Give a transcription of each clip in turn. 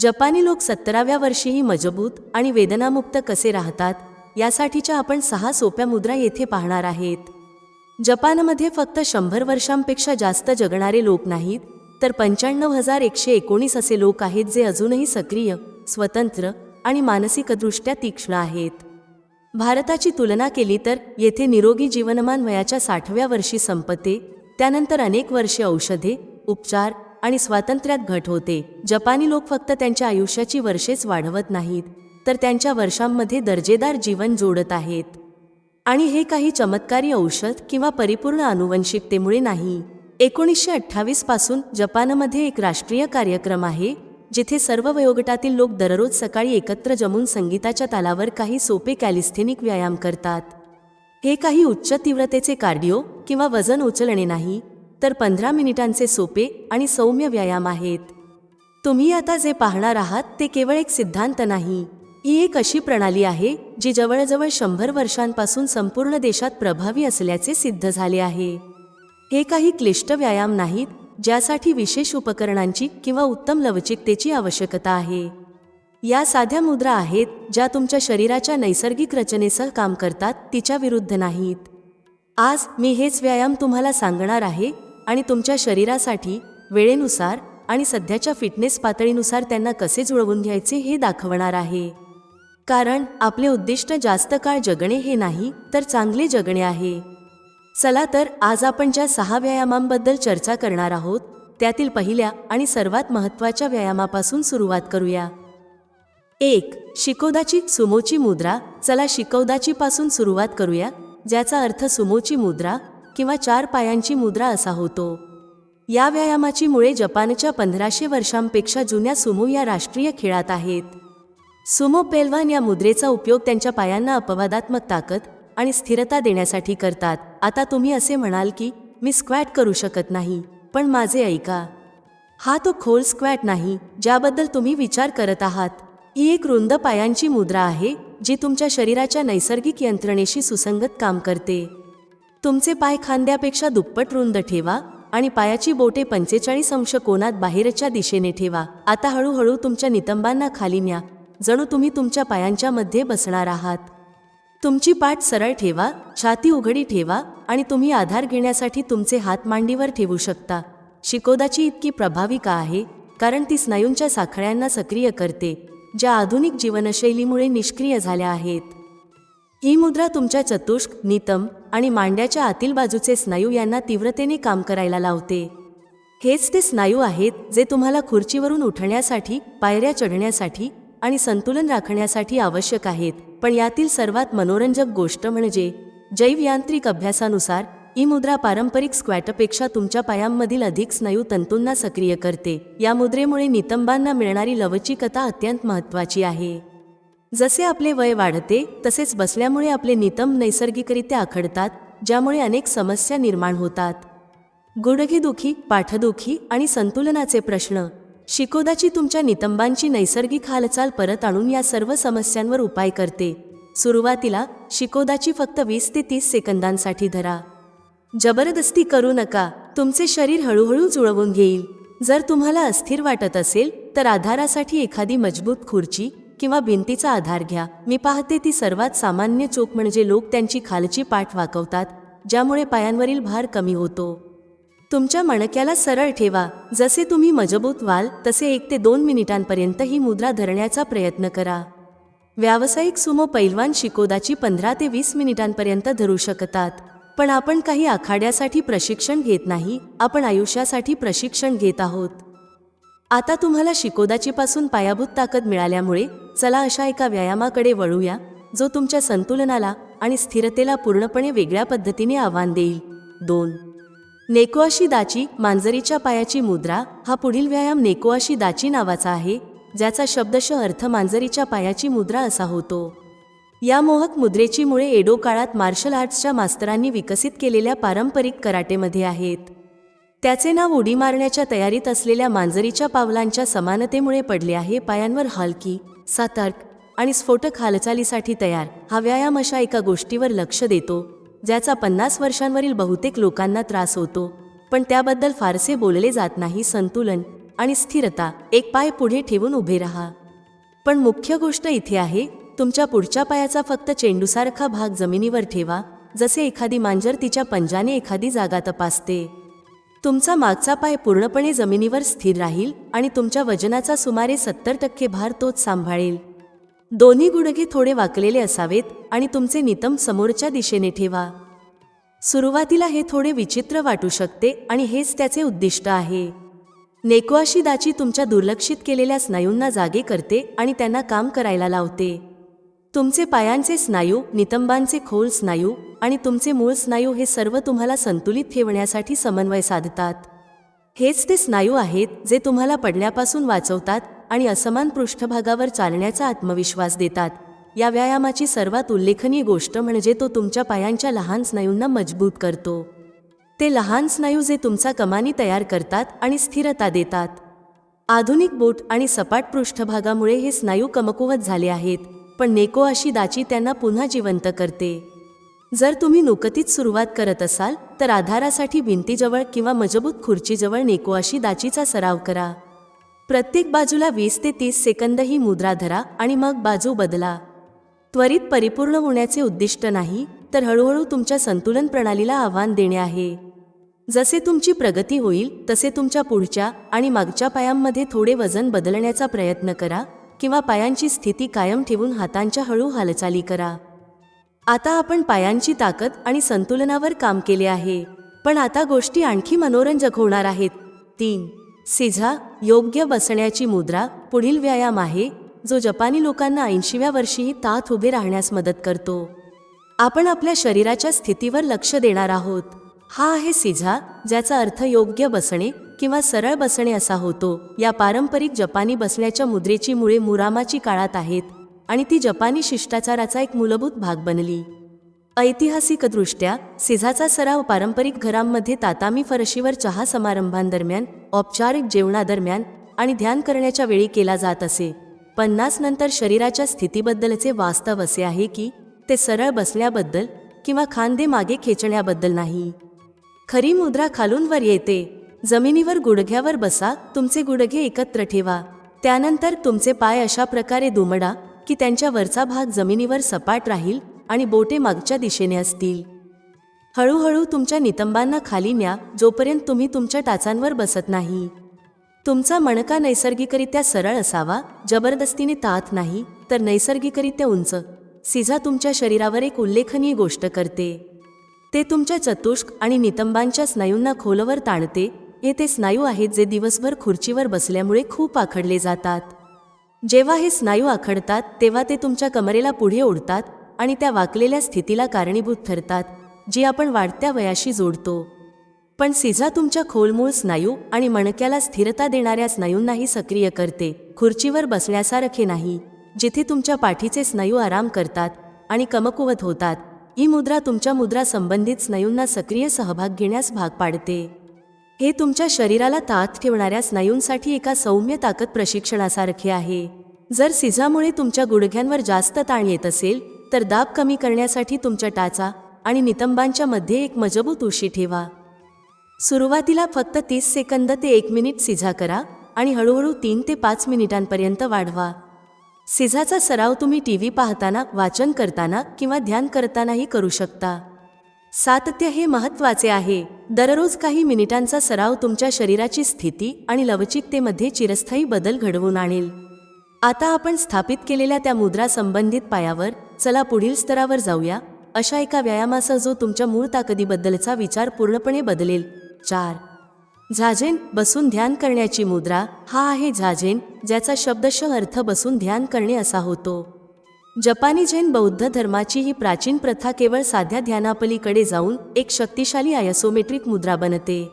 जपानी लोक सत्तराव्या वर्षीही मजबूत आणि वेदनामुक्त कसे राहतात यासाठीच्या आपण सहा सोप्या मुद्रा येथे पाहणार आहेत. जपानमध्ये फक्त शंभर वर्षांपेक्षा जास्त जगणारे लोक नाहीत तर पंच्याण्णव हजार एकशे एकोणीस असे लोक आहेत जे अजूनही सक्रिय स्वतंत्र आणि मानसिकदृष्ट्या तीक्ष्ण आहेत. भारताची तुलना केली तर येथे निरोगी जीवनमान वयाच्या साठव्या वर्षी संपते त्यानंतर अनेक वर्षे औषधे उपचार आणि स्वातंत्र्यात घट होते. जपानी लोक फक्त त्यांच्या आयुष्याची वर्षेच वाढवत नाहीत तर त्यांच्या वर्षांमध्ये दर्जेदार जीवन जोडत आहेत. आणि हे काही चमत्कारी औषध किंवा परिपूर्ण आनुवंशिकतेमुळे नाही. एकोणीसशे अठ्ठावीसपासून जपानमध्ये एक राष्ट्रीय कार्यक्रम आहे जिथे सर्व वयोगटातील लोक दररोज सकाळी एकत्र जमून संगीताच्या तालावर काही सोपे कॅलिस्थेनिक व्यायाम करतात. हे काही उच्च तीव्रतेचे कार्डिओ किंवा वजन उचलणे नाही तर पंधरा मिनिटांचे सोपे आणि सौम्य व्यायाम आहेत. तुम्ही आता जे पाहणार आहात ते केवळ एक सिद्धांत नाही. ही एक अशी प्रणाली आहे जी जवळजवळ शंभर वर्षांपासून संपूर्ण देशात प्रभावी असल्याचे सिद्ध झाले आहे. हे काही क्लिष्ट व्यायाम नाहीत ज्यासाठी विशेष उपकरणांची किंवा उत्तम लवचिकतेची आवश्यकता आहे. या साध्या मुद्रा आहेत ज्या तुमच्या शरीराच्या नैसर्गिक रचनेसह काम करतात तिच्या विरुद्ध नाहीत. आज मी हेच व्यायाम तुम्हाला सांगणार आहे आणि तुमच्या शरीरासाठी वेळेनुसार आणि सध्याच्या फिटनेस पातळीनुसार त्यांना कसे जुळवून घ्यायचे हे दाखवणार आहे. कारण आपले उद्दिष्ट जास्त काळ जगणे हे नाही तर चांगले जगणे आहे. चला तर आज आपण ज्या सहा व्यायामांबद्दल चर्चा करणार आहोत त्यातील पहिल्या आणि सर्वात महत्त्वाच्या व्यायामापासून सुरुवात करूया. एक शिकोदाची सुमोची मुद्रा. चला शिकवदाची पासून सुरुवात करूया ज्याचा अर्थ सुमोची मुद्रा किंवा चार पायांची मुद्रा असा होतो. या व्यायामाची मुळे जपानच्या पंधराशे वर्षांपेक्षा जुन्या सुमो या राष्ट्रीय खेळात आहेत. सुमो पेलवान या मुद्रेचा उपयोग त्यांच्या पायांना अपवादात्मक ताकद आणि स्थिरता देण्यासाठी करतात. आता तुम्ही असे म्हणाल की मी स्क्वॅट करू शकत नाही पण माझे ऐका. हा तो खोल स्क्वॅट नाही ज्याबद्दल तुम्ही विचार करत आहात. ही एक रुंद पायांची मुद्रा आहे जी तुमच्या शरीराच्या नैसर्गिक यंत्रणेशी सुसंगत काम करते. तुमचे पाय खांद्यापेक्षा दुप्पट रुंद ठेवा आणि पायाची बोटे पंचेचाळीस अंश कोनात बाहेरच्या दिशेने ठेवा. आता हळूहळू तुमच्या नितंबांना खाली न्या. जणू तुम्ही तुमच्या पायांच्या मध्ये बसणार आहात. तुमची पाठ सरळ ठेवा छाती उघडी ठेवा आणि तुम्ही आधार घेण्यासाठी तुमचे हात मांडीवर ठेवू शकता. शिकोदाची इतकी प्रभावी का आहे? कारण ती स्नायूंच्या साखळ्यांना सक्रिय करते ज्या आधुनिक जीवनशैलीमुळे निष्क्रिय झाल्या आहेत. ही मुद्रा तुमच्या चतुष्क नितम आणि मांड्याच्या आतील बाजूचे स्नायू यांना तीव्रतेने काम करायला लावते. हेच ते स्नायू आहेत जे तुम्हाला खुर्चीवरून उठण्यासाठी पायऱ्या चढण्यासाठी आणि संतुलन राखण्यासाठी आवश्यक आहेत. पण यातील सर्वात मनोरंजक गोष्ट म्हणजे जैवयांत्रिक अभ्यासानुसार ही मुद्रा पारंपरिक स्क्वॅटपेक्षा तुमच्या पायांमधील अधिक स्नायू तंतूंना सक्रिय करते. या मुद्रेमुळे नितंबांना मिळणारी लवचिकता अत्यंत महत्त्वाची आहे. जसे आपले वय वाढते तसेच बसल्यामुळे आपले नितंब नैसर्गिकरित्या आखडतात ज्यामुळे अनेक समस्या निर्माण होतात. गुडघेदुखी पाठदुखी आणि संतुलनाचे प्रश्न. शिकोदाची तुमच्या नितंबांची नैसर्गिक हालचाल परत आणून या सर्व समस्यांवर उपाय करते. सुरुवातीला शिकोदाची फक्त वीस ते तीस सेकंदांसाठी धरा. जबरदस्ती करू नका तुमचे शरीर हळूहळू जुळवून घेईल. जर तुम्हाला अस्थिर वाटत असेल तर आधारासाठी एखादी मजबूत खुर्ची किंवा भिंतीचा आधार घ्या. मी पाहते ती सर्वात सामान्य चूक म्हणजे लोक त्यांची खालची पाठ वाकवतात ज्यामुळे पायांवरील भार कमी होतो. तुमच्या मणक्याला सरळ ठेवा. जसे तुम्ही मजबूत व्हाल तसे एक ते दोन मिनिटांपर्यंत ही मुद्रा धरण्याचा प्रयत्न करा. व्यावसायिक सुमो पैलवान शिकोदाची पंधरा ते वीस मिनिटांपर्यंत धरू शकतात. पण आपण काही आखाड्यासाठी प्रशिक्षण घेत नाही आपण आयुष्यासाठी प्रशिक्षण घेत आहोत. आता तुम्हाला शिकोदाचीपासून पायाभूत ताकद मिळाल्यामुळे चला अशा एका व्यायामाकडे वळूया जो तुमच्या संतुलनाला आणि स्थिरतेला पूर्णपणे वेगळ्या पद्धतीने आव्हान देईल. दोन. नेकोआशी दाची मांजरीच्या पायाची मुद्रा हा पुढील व्यायाम नेकोआशी दाची नावाचा आहे ज्याचा शब्दशः अर्थ मांजरीच्या पायाची मुद्रा असा होतो. या मोहक मुद्रेची मुळे एडो काळात मार्शल आर्ट्सच्या मास्तरांनी विकसित केलेल्या पारंपरिक कराटेमध्ये आहेत. त्याचे नाव उडी मारण्याच्या तयारीत असलेल्या मांजरीच्या पावलांच्या समानतेमुळे पडले आहे पायांवर हलकी सतर्क आणि स्फोटक हालचालीसाठी तयार. हा व्यायाम अशा एका गोष्टीवर लक्ष देतो ज्याचा पन्नास वर्षांवरील बहुतेक लोकांना त्रास होतो. पण त्याबद्दल फारसे बोलले जात नाही संतुलन आणि स्थिरता. एक पाय पुढे ठेवून उभे राहा. पण मुख्य गोष्ट इथे आहे तुमच्या पुढच्या पायाचा फक्त चेंडूसारखा भाग जमिनीवर ठेवा जसे एखादी मांजर तिच्या पंजाने एखादी जागा तपासते. तुमचा मागचा पाय पूर्णपणे जमिनीवर स्थिर राहील आणि तुमच्या वजनाचा सुमारे सत्तर टक्के भार तोच सांभाळेल. दोन्ही गुडघे थोडे वाकलेले असावेत आणि तुमचे नितम समोरच्या दिशेने ठेवा. सुरुवातीला हे थोडे विचित्र वाटू शकते आणि हेच त्याचे उद्दिष्ट आहे. नेकोआशी दाची तुमच्या दुर्लक्षित केलेल्या स्नायूंना जागे करते आणि त्यांना काम करायला लावते. तुमचे पायांचे स्नायू नितंबांचे खोल स्नायू आणि तुमचे मूळ स्नायू हे सर्व तुम्हाला संतुलित ठेवण्यासाठी समन्वय साधतात. हेच ते स्नायू आहेत जे तुम्हाला पडण्यापासून वाचवतात आणि असमान पृष्ठभागावर चालण्याचा आत्मविश्वास देतात. या व्यायामाची सर्वात उल्लेखनीय गोष्ट म्हणजे तो तुमच्या पायांच्या लहान स्नायूंना मजबूत करतो. ते लहान स्नायू जे तुमचा कमानी तयार करतात आणि स्थिरता देतात. आधुनिक बोट आणि सपाट पृष्ठभागामुळे हे स्नायू कमकुवत झाले आहेत. पण नेको अशी दाची त्यांना पुन्हा जिवंत करते. जर तुम्ही नुकतीच सुरुवात करत असाल तर आधारासाठी भिंतीजवळ किंवा मजबूत खुर्चीजवळ नेको अशी दाचीचा सराव करा. प्रत्येक बाजूला वीस ते तीस सेकंद ही मुद्रा धरा आणि मग बाजू बदला. त्वरित परिपूर्ण होण्याचे उद्दिष्ट नाही तर हळूहळू तुमच्या संतुलन प्रणालीला आव्हान देणे आहे. जसे तुमची प्रगती होईल तसे तुमच्या पुढच्या आणि मागच्या पायांमध्ये थोडे वजन बदलण्याचा प्रयत्न करा. किंवा पायांची स्थिती कायम ठेवून हातांच्या हळू हालचाली करा. आता आपण पायांची ताकद आणि संतुलनावर काम केले आहे. पण आता गोष्टी आणखी मनोरंजक होणार आहेत. तीन. सिझा योग्य बसण्याची मुद्रा पुढील व्यायाम आहे जो जपानी लोकांना ऐंशीव्या वर्षीही तात उभे राहण्यास मदत करतो. आपण आपल्या शरीराच्या स्थितीवर लक्ष देणार आहोत. हा आहे सिझा ज्याचा अर्थ योग्य बसणे किंवा सरळ बसणे असा होतो. या पारंपरिक जपानी बसण्याच्या मुद्रेची मुळे मुरामाची काळात आहेत आणि ती जपानी शिष्टाचाराचा एक मूलभूत भाग बनली. ऐतिहासिकदृष्ट्या सिझाचा सराव पारंपरिक घरांमध्ये तातामी फरशीवर चहा समारंभांदरम्यान औपचारिक जेवणादरम्यान आणि ध्यान करण्याच्या वेळी केला जात असे. पन्नास नंतर शरीराच्या स्थितीबद्दलचे वास्तव असे आहे की ते सरळ बसण्याबद्दल किंवा खांदे मागे खेचण्याबद्दल नाही. खरी मुद्रा खालून वर येते. जमिनीवर गुडघ्यावर बसा तुमचे गुडघे एकत्र ठेवा. त्यानंतर तुमचे पाय अशा प्रकारे दुमडा की त्यांच्या वरचा भाग जमिनीवर सपाट राहील आणि बोटे मागच्या दिशेने असतील. हळूहळू तुमच्या नितंबांना खाली न्या जोपर्यंत तुम्ही तुमच्या टाचांवर बसत नाही. तुमचा मणका नैसर्गिकरित्या सरळ असावा जबरदस्तीने तात नाही तर नैसर्गिकरित्या उंच. सिझा तुमच्या शरीरावर एक उल्लेखनीय गोष्ट करते. ते तुमच्या चतुष्क आणि नितंबांच्या स्नायूंना खोलवर ताणते येथे स्नायू आहेत जे दिवसभर खुर्चीवर बसल्यामुळे खूप आखडले जातात. जेव्हा हे स्नायू आखडतात तेव्हा ते तुमच्या कमरेला पुढे ओढतात आणि त्या वाकलेल्या स्थितीला कारणीभूत ठरतात जी आपण वाढत्या वयाशी जोडतो. पण सिझा तुमच्या खोलमूळ स्नायू आणि मणक्याला स्थिरता देणाऱ्या स्नायूंनाही सक्रिय करते खुर्चीवर बसण्यासारखे नाही. जिथे तुमच्या पाठीचे स्नायू आराम करतात आणि कमकुवत होतात ही मुद्रा तुमच्या मुद्रा संबंधित स्नायूंना सक्रिय सहभाग घेण्यास भाग पाडते. हे तुमच्या शरीराला तात ठेवणाऱ्या स्नायूंसाठी एका सौम्य ताकद प्रशिक्षणासारखे आहे. जर सिझामुळे तुमच्या गुडघ्यांवर जास्त ताण येत असेल तर दाब कमी करण्यासाठी तुमच्या टाचा आणि नितंबांच्या मध्ये एक मजबूत उशी ठेवा. सुरुवातीला फक्त तीस सेकंद ते एक मिनिट सिझा करा आणि हळूहळू तीन ते पाच मिनिटांपर्यंत वाढवा. सिझाचा सराव तुम्ही टी व्ही पाहताना वाचन करताना किंवा ध्यान करतानाही करू शकता. सातत्य हे महत्त्वाचे आहे. दररोज काही मिनिटांचा सराव तुमच्या शरीराची स्थिती आणि लवचिकतेमध्ये चिरस्थायी बदल घडवून आणेल. आता आपण स्थापित केलेल्या त्या मुद्रा संबंधित पायावर चला पुढील स्तरावर जाऊया. अशा एका व्यायामासह जो तुमच्या मूळ ताकदीबद्दलचा विचार पूर्णपणे बदलेल. चार. झाझेन बसून ध्यान करण्याची मुद्रा. हा आहे झाझेन ज्याचा शब्दशः अर्थ बसून ध्यान करणे असा होतो. जपानी जैन बौद्ध धर्माची ही प्राचीन प्रथा केवळ साध्या ध्यानापलीकडे जाऊन एक शक्तिशाली आयसोमेट्रिक मुद्रा बनते.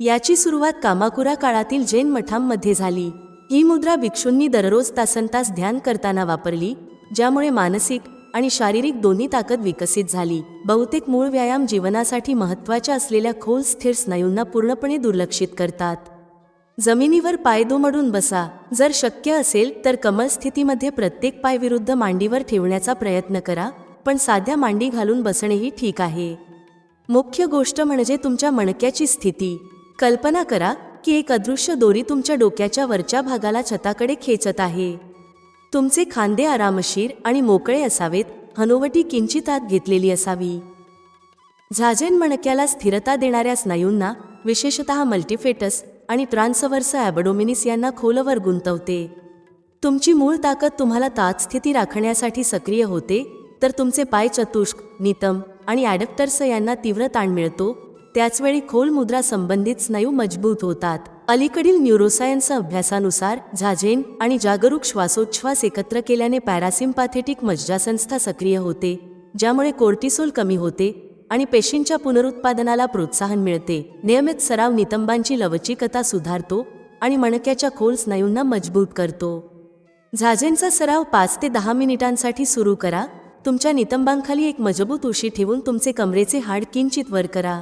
याची सुरुवात कामाकुरा काळातील जैन मठांमध्ये झाली. ही मुद्रा भिक्षूंनी दररोज तासनतास ध्यान करताना वापरली ज्यामुळे मानसिक आणि शारीरिक दोन्ही ताकद विकसित झाली. बहुतेक मूळ व्यायाम जीवनासाठी महत्त्वाच्या असलेल्या खोल स्थिर स्नायूंना पूर्णपणे दुर्लक्षित करतात. जमिनीवर पाय दुमडून बसा. जर शक्य असेल तर कमल स्थितीमध्ये प्रत्येक पाय विरुद्ध मांडीवर ठेवण्याचा प्रयत्न करा पण साध्या मांडी घालून बसणेही ठीक आहे. मुख्य गोष्ट म्हणजे तुमच्या मणक्याची स्थिती. कल्पना करा की एक अदृश्य दोरी तुमच्या डोक्याच्या वरच्या भागाला छताकडे खेचत आहे. तुमचे खांदे आरामशीर आणि मोकळे असावेत हनुवटी किंचित आत घेतलेली असावी. झाजेन मणक्याला स्थिरता देणाऱ्या स्नायूंना विशेषतः मल्टीफेटस आणि ट्रान्सवर्स ॲबडोमिनिस यांना खोलवर गुंतवते. तुमची मूळ ताकद तुम्हाला तात्स्थिती राखण्यासाठी सक्रिय होते तर तुमचे पाय चतुष्क नितम आणि ॲडप्टर्स यांना तीव्र ताण मिळतो त्याचवेळी खोल मुद्रा संबंधित स्नायू मजबूत होतात. अलीकडील न्यूरोसायन्स अभ्यासानुसार झाझेन आणि जागरूक श्वासोच्छ्वास एकत्र केल्याने पॅरासिम्पॅथेटिक मज्जासंस्था सक्रिय होते ज्यामुळे कोर्टिसोल कमी होते आणि पेशींच्या पुनरुत्पादनाला प्रोत्साहन मिळते. नियमित सराव नितंबांची लवचिकता सुधारतो आणि मणक्याच्या खोल स्नायूंना मजबूत करतो. झाजेंचा सराव पाच ते दहा मिनिटांसाठी सुरू करा. तुमच्या नितंबांखाली एक मजबूत उशी ठेवून तुमचे कमरेचे हाड किंचित वर करा.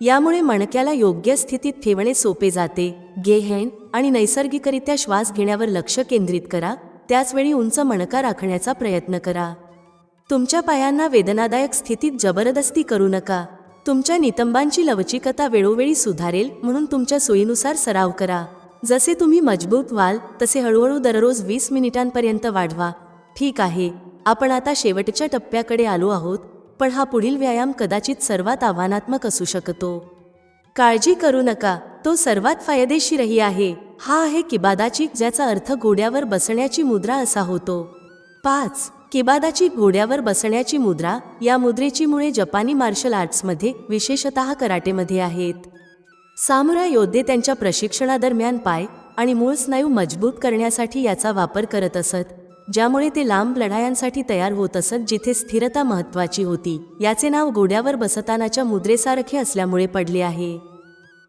यामुळे मणक्याला योग्य स्थितीत ठेवणे सोपे जाते. गेहेन आणि नैसर्गिकरित्या श्वास घेण्यावर लक्ष केंद्रित करा. त्याचवेळी उंच मणका राखण्याचा प्रयत्न करा. तुमच्या पायांना वेदनादायक स्थितीत जबरदस्ती करू नका. तुमच्या नितंबांची लवचिकता वेळोवेळी सुधारेल म्हणून तुमच्या सोयीनुसार सराव करा. जसे तुम्ही मजबूत व्हाल तसे हळूहळू दररोज वीस मिनिटांपर्यंत वाढवा. ठीक आहे. आपण आता शेवटच्या टप्प्याकडे आलो आहोत पण हा पुढील व्यायाम कदाचित सर्वात आव्हानात्मक असू शकतो. काळजी करू नका. तो सर्वात फायदेशीरही आहे. हा आहे किबादाची ज्याचा अर्थ घोड्यावर बसण्याची मुद्रा असा होतो. पाच किबादाची घोड्यावर बसण्याची मुद्रा या मुद्रेची मुळे जपानी मार्शल आर्ट्समध्ये विशेषतः कराटेमध्ये आहेत. सामुरा योद्धे त्यांच्या प्रशिक्षणादरम्यान पाय आणि मूळ स्नायू मजबूत करण्यासाठी याचा वापर करत असत ज्यामुळे ते लांब लढायांसाठी तयार होत असत जिथे स्थिरता महत्वाची होती. याचे नाव घोड्यावर बसतानाच्या मुद्रेसारखे असल्यामुळे पडले आहे.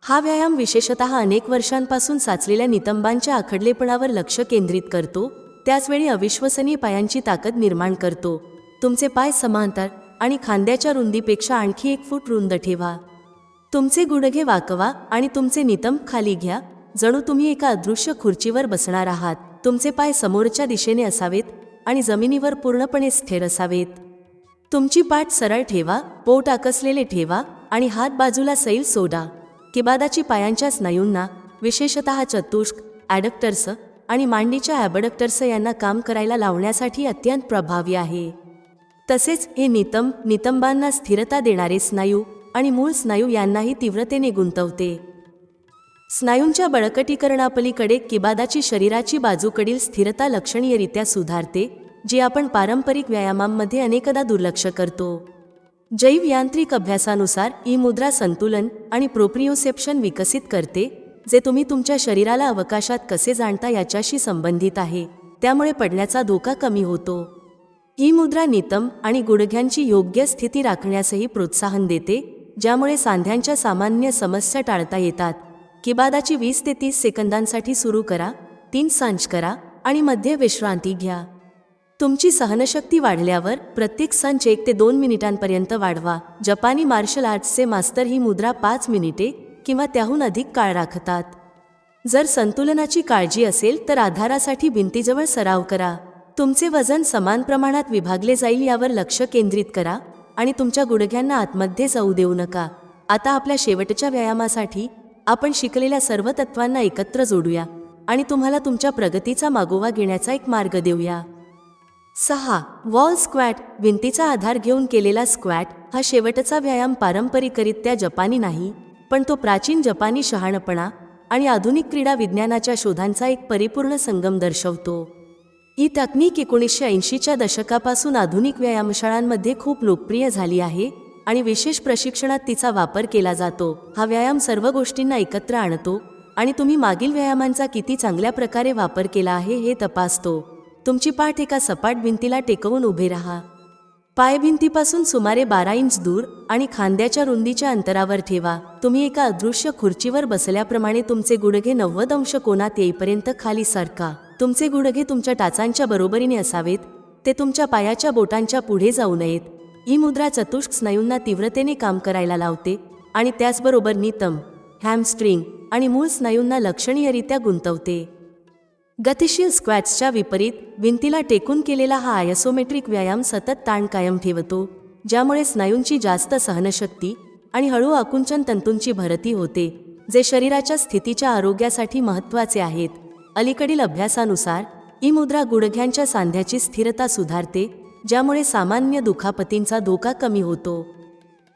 हा व्यायाम विशेषतः अनेक वर्षांपासून साचलेल्या नितंबांच्या आखडलेपणावर लक्ष केंद्रित करतो त्याचवेळी अविश्वसनीय पायांची ताकद निर्माण करतो. तुमचे पाय समांतर आणि खांद्याच्या रुंदीपेक्षा आणखी एक फूट रुंद ठेवा. तुमचे गुडघे वाकवा आणि तुमचे नितंब खाली घ्या. जणू तुम्ही एका अदृश्य खुर्चीवर बसणार आहात. तुमचे पाय समोरच्या दिशेने असावेत आणि जमिनीवर पूर्णपणे स्थिर असावेत. तुमची पाठ सरळ ठेवा पोट आकसलेले ठेवा आणि हात बाजूला सैल सोडा. किबादाची पायांच्या स्नायूंना विशेषतः चतुष्क ॲडक्टर्स आणि मांडीच्या ॲबडक्टर्स यांना काम करायला लावण्यासाठी अत्यंत प्रभावी आहे. तसेच हे नितंब नितंबांना स्थिरता देणारे स्नायू आणि मूळ स्नायू यांनाही तीव्रतेने गुंतवते. स्नायूंच्या बळकटीकरणापलीकडे किबादाची शरीराची बाजूकडील स्थिरता लक्षणीयरित्या सुधारते जी आपण पारंपरिक व्यायामांमध्ये अनेकदा दुर्लक्ष करतो. जैव यांत्रिक अभ्यासानुसार ई मुद्रा संतुलन आणि प्रोप्रिओसेप्शन विकसित करते जे तुम्ही तुमच्या शरीराला अवकाशात कसे जाणता याच्याशी संबंधित आहे. त्यामुळे पडण्याचा धोका कमी होतो. ही मुद्रा नितम आणि गुडघ्यांची योग्य स्थिती राखण्यासही प्रोत्साहन देते ज्यामुळे सांध्यांच्या सामान्य समस्या टाळता येतात. किबादाची वीस ते तीस सेकंदांसाठी सुरू करा तीन सांज करा आणि मध्ये विश्रांती घ्या. तुमची सहनशक्ती वाढल्यावर प्रत्येक संच एक ते दोन मिनिटांपर्यंत वाढवा. जपानी मार्शल आर्ट्सचे मास्तर ही मुद्रा पाच मिनिटे किंवा त्याहून अधिक काळ राखतात. जर संतुलनाची काळजी असेल तर आधारासाठी भिंतीजवळ सराव करा. तुमचे वजन समान प्रमाणात विभागले जाईल यावर लक्ष केंद्रित करा आणि तुमच्या गुडघ्यांना आतमध्ये जाऊ देऊ नका. आता आपल्या शेवटच्या व्यायामासाठी आपण शिकलेल्या सर्व तत्वांना एकत्र जोडूया आणि तुम्हाला तुमच्या प्रगतीचा मागोवा घेण्याचा एक मार्ग देऊया. सहा. वॉल स्क्वॅट भिंतीचा आधार घेऊन केलेला स्क्वॅट हा शेवटचा व्यायाम पारंपरिकरित्या जपानी नाही. पण तो प्राचीन जपानी शहाणपणा आणि आधुनिक क्रीडा विज्ञानाच्या शोधांचा एक परिपूर्ण संगम दर्शवतो. ही तकनीक एकोणीसशे ऐंशीच्या दशकापासून आधुनिक व्यायामशाळांमध्ये खूप लोकप्रिय झाली आहे आणि विशेष प्रशिक्षणात तिचा वापर केला जातो. हा व्यायाम सर्व गोष्टींना एकत्र आणतो आणि तुम्ही मागील व्यायामांचा किती चांगल्या प्रकारे वापर केला आहे हे तपासतो. तुमची पाठ एका सपाट भिंतीला टेकवून उभे राहा. पायभिंतीपासून सुमारे बारा इंच दूर आणि खांद्याच्या रुंदीच्या अंतरावर ठेवा. तुम्ही एका अदृश्य खुर्चीवर बसल्याप्रमाणे तुमचे गुडघे नव्वद अंश कोणात येईपर्यंत खाली सरका. तुमचे गुडघे तुमच्या टाचांच्या बरोबरीने असावेत ते तुमच्या पायाच्या बोटांच्या पुढे जाऊ नयेत. ही मुद्रा चतुष्क स्नायूंना तीव्रतेने काम करायला लावते आणि त्याचबरोबर नितम हॅमस्ट्रिंग आणि मूळ स्नायूंना लक्षणीयरित्या गुंतवते. गतिशील स्क्वॅट्सच्या विपरीत भिंतीला टेकून केलेला हा आयसोमेट्रिक व्यायाम सतत ताण कायम ठेवतो ज्यामुळे स्नायूंची जास्त सहनशक्ती आणि हळू आकुंचन तंतूंची भरती होते जे शरीराच्या स्थितीच्या आरोग्यासाठी महत्त्वाचे आहेत. अलीकडील अभ्यासानुसार ही मुद्रा गुडघ्यांच्या सांध्याची स्थिरता सुधारते ज्यामुळे सामान्य दुखापतींचा धोका कमी होतो.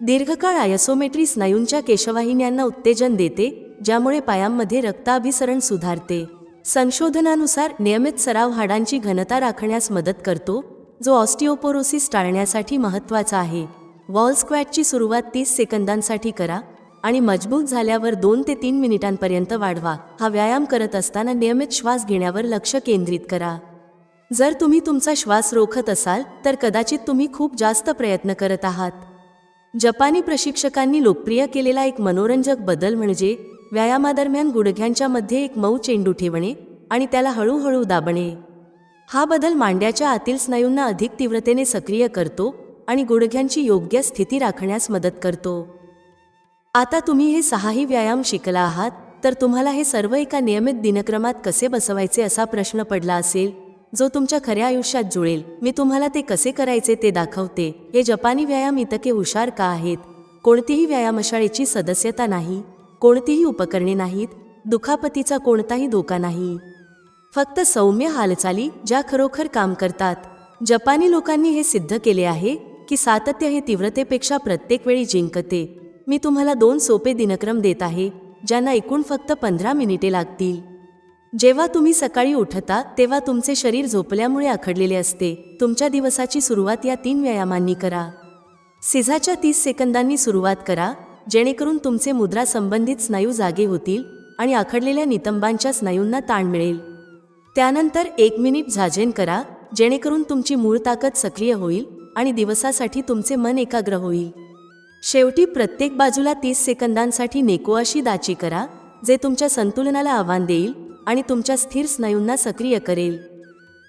दीर्घकाळ आयसोमेट्री स्नायूंच्या केशवाहिन्यांना उत्तेजन देते ज्यामुळे पायांमध्ये रक्ताभिसरण सुधारते. संशोधनानुसार नियमित सराव हाडांची घनता राखण्यास मदत करतो जो ऑस्टिओपोरोसिस टाळण्यासाठी महत्त्वाचा आहे. वॉल स्क्वॅटची सुरुवात तीस सेकंदांसाठी करा आणि मजबूत झाल्यावर दोन ते तीन मिनिटांपर्यंत वाढवा. हा व्यायाम करत असताना नियमित श्वास घेण्यावर लक्ष केंद्रित करा. जर तुम्ही तुमचा श्वास रोखत असाल तर कदाचित तुम्ही खूप जास्त प्रयत्न करत आहात. जपानी प्रशिक्षकांनी लोकप्रिय केलेला एक मनोरंजक बदल म्हणजे व्यायामादरम्यान गुडघ्यांच्या मध्ये एक मऊ चेंडू ठेवणे आणि त्याला हळूहळू दाबणे. हा बदल मांड्याच्या आतील स्नायूंना अधिक तीव्रतेने सक्रिय करतो आणि गुडघ्यांची योग्य स्थिती राखण्यास मदत करतो. आता तुम्ही हे सहाही व्यायाम शिकला आहात तर तुम्हाला हे सर्व एका नियमित दिनक्रमात कसे बसवायचे असा प्रश्न पडला असेल जो तुमच्या खऱ्या आयुष्यात जुळेल. मी तुम्हाला ते कसे करायचे ते दाखवते. हे जपानी व्यायाम इतके हुशार का आहेत? कोणतीही व्यायामशाळेची सदस्यता नाही. कोणतीही उपकरणे नाहीत दुखापतीचा कोणताही धोका नाही. फक्त सौम्य हालचाली ज्या खरोखर काम करतात. जपानी लोकांनी हे सिद्ध केले आहे की सातत्य हे तीव्रतेपेक्षा प्रत्येक वेळी जिंकते. मी तुम्हाला दोन सोपे दिनक्रम देत आहे ज्यांना एकूण फक्त पंधरा मिनिटे लागतील. जेव्हा तुम्ही सकाळी उठता तेव्हा तुमचे शरीर झोपल्यामुळे आखडलेले असते. तुमच्या दिवसाची सुरुवात या तीन व्यायामांनी करा. सिझाच्या तीस सेकंदांनी सुरुवात करा जेणेकरून तुमचे मुद्रा संबंधित स्नायू जागे होतील आणि आखडलेल्या नितंबांच्या स्नायूंना ताण मिळेल. त्यानंतर एक मिनिट झाजेन करा जेणेकरून तुमची मूळ ताकद सक्रिय होईल आणि दिवसासाठी तुमचे मन एकाग्र होईल. शेवटी प्रत्येक बाजूला तीस सेकंदांसाठी नेकोआशी दाची करा जे तुमच्या संतुलनाला आव्हान देईल आणि तुमच्या स्थिर स्नायूंना सक्रिय करेल.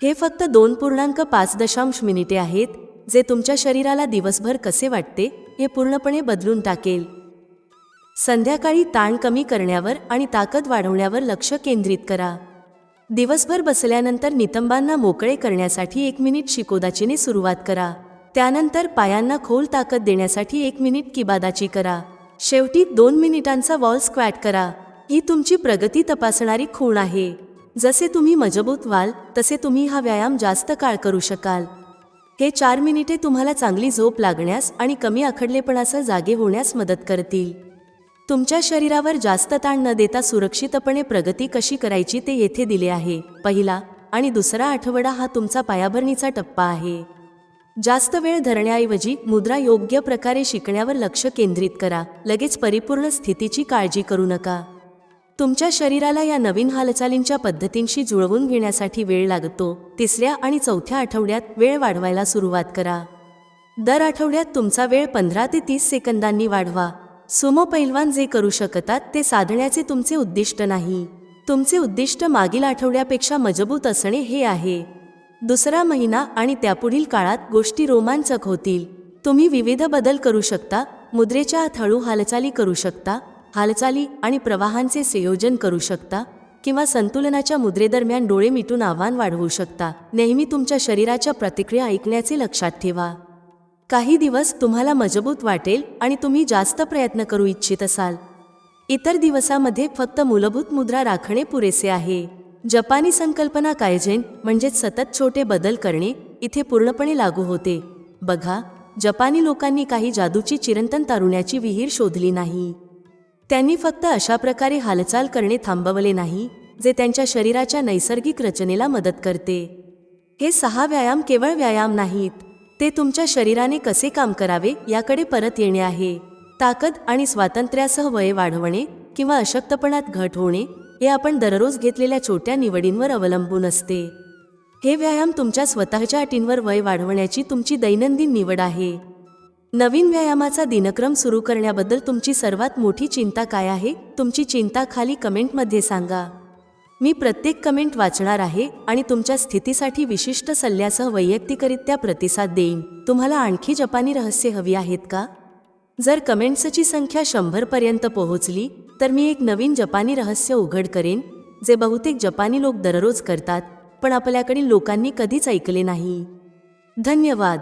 हे फक्त दोन पूर्णांक पाच दशांश मिनिटे आहेत जे तुमच्या शरीराला दिवसभर कसे वाटते हे पूर्णपणे बदलून टाकेल. संध्याकाळी ताण कमी करण्यावर आणि ताकद वाढवण्यावर लक्ष केंद्रित करा. दिवसभर बसल्यानंतर नितंबांना मोकळे करण्यासाठी एक मिनिट शिकोदाचीने सुरुवात करा. त्यानंतर पायांना खोल ताकद देण्यासाठी एक मिनिट किबादाची करा. शेवटी दोन मिनिटांचा वॉल स्क्वॅट करा. ही तुमची प्रगती तपासणारी खूण आहे. जसे तुम्ही मजबूत व्हाल तसे तुम्ही हा व्यायाम जास्त काळ करू शकाल. हे चार मिनिटे तुम्हाला चांगली झोप लागण्यास आणि कमी आखडलेपणासह जागे होण्यास मदत करतील. तुमच्या शरीरावर जास्त ताण न देता सुरक्षितपणे प्रगती कशी करायची ते येथे दिले आहे. पहिला आणि दुसरा आठवडा हा तुमचा पायाभरणीचा टप्पा आहे. जास्त वेळ धरण्याऐवजी मुद्रा योग्य प्रकारे शिकण्यावर लक्ष केंद्रित करा. लगेच परिपूर्ण स्थितीची काळजी करू नका. तुमच्या शरीराला या नवीन हालचालींच्या पद्धतींशी जुळवून घेण्यासाठी वेळ लागतो. तिसऱ्या आणि चौथ्या आठवड्यात वेळ वाढवायला सुरुवात करा. दर आठवड्यात तुमचा वेळ पंधरा ते तीस सेकंदांनी वाढवा. सुमो पैलवान जे करू शकतात ते साधण्याचे तुमचे उद्दिष्ट नाही. तुमचे उद्दिष्ट मागील आठवड्यापेक्षा मजबूत असणे हे आहे. दुसरा महिना आणि त्यापुढील काळात गोष्टी रोमांचक होतील. तुम्ही विविध बदल करू शकता मुद्रेच्या आत हळू हालचाली करू शकता हालचाली आणि प्रवाहांचे संयोजन करू शकता किंवा संतुलनाच्या मुद्रेदरम्यान डोळे मिटून आव्हान वाढवू शकता. नेहमी तुमच्या शरीराच्या प्रतिक्रिया ऐकण्याचे लक्षात ठेवा. काही दिवस तुम्हाला मजबूत वाटेल आणि तुम्ही जास्त प्रयत्न करू इच्छित असाल. इतर दिवसामध्ये फक्त मूलभूत मुद्रा राखणे पुरेसे आहे. जपानी संकल्पना कायजेन म्हणजेच सतत छोटे बदल करणे इथे पूर्णपणे लागू होते. बघा जपानी लोकांनी काही जादूची चिरंतन तारुण्याची विहीर शोधली नाही. त्यांनी फक्त अशा प्रकारे हालचाल करणे थांबवले नाही जे त्यांच्या शरीराच्या नैसर्गिक रचनेला मदत करते. हे सहा व्यायाम केवळ व्यायाम नाहीत ते तुमच्या शरीराने कसे काम करावे याकडे परत येणे आहे. ताकद आणि स्वातंत्र्यासह वय वाढवणे किंवा अशक्तपणात घट होणे हे आपण दररोज घेतलेल्या छोट्या निवडींवर अवलंबून असते. हे व्यायाम तुमच्या स्वतःच्या अटींवर वय वाढवण्याची तुमची दैनंदिन निवड आहे. नवीन व्यायामाचा दिनक्रम सुरू करण्याबद्दल तुमची सर्वात मोठी चिंता काय आहे? तुमची चिंता खाली कमेंटमध्ये सांगा. मी प्रत्येक कमेंट वाचणार आहे आणि तुमच्या स्थितीसाठी विशिष्ट सल्ल्यासह वैयक्तिकरित्या प्रतिसाद देईन. तुम्हाला आणखी जपानी रहस्य हवी आहेत का? जर कमेंट्सची संख्या शंभरपर्यंत पोहोचली तर मी एक नवीन जपानी रहस्य उघड करेन जे बहुतेक जपानी लोक दररोज करतात पण आपल्याकडील लोकांनी कधीच ऐकले नाही. धन्यवाद!